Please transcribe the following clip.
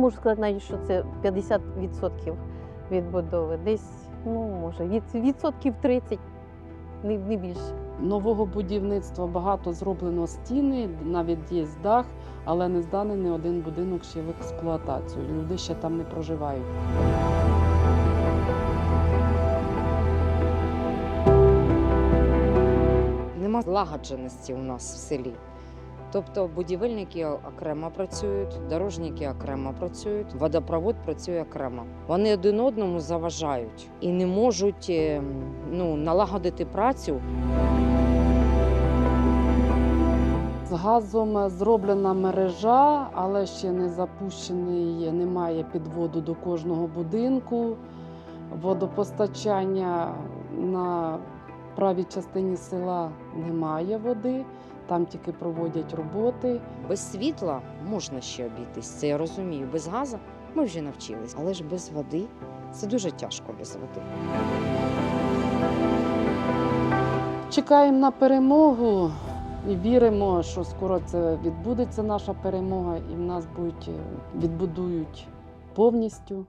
можу сказати навіть, що це 50% відбудови. Десь, ну, може, від, відсотків 30, не, не більше. Нового будівництва багато зроблено стіни, навіть є дах, але не зданий ні один будинок ще в експлуатацію. Люди ще там не проживають. Нема злагодженості у нас в селі. Тобто будівельники окремо працюють, дорожники окремо працюють, водопровод працює окремо. Вони один одному заважають і не можуть е, ну, налагодити працю. З газом зроблена мережа, але ще не запущений, немає підводу до кожного будинку. Водопостачання на правій частині села немає води, там тільки проводять роботи. Без світла можна ще обійтись, це я розумію. Без газу ми вже навчились, але ж без води це дуже тяжко без води. Чекаємо на перемогу і віримо, що скоро це відбудеться наша перемога, і в нас будуть відбудують повністю.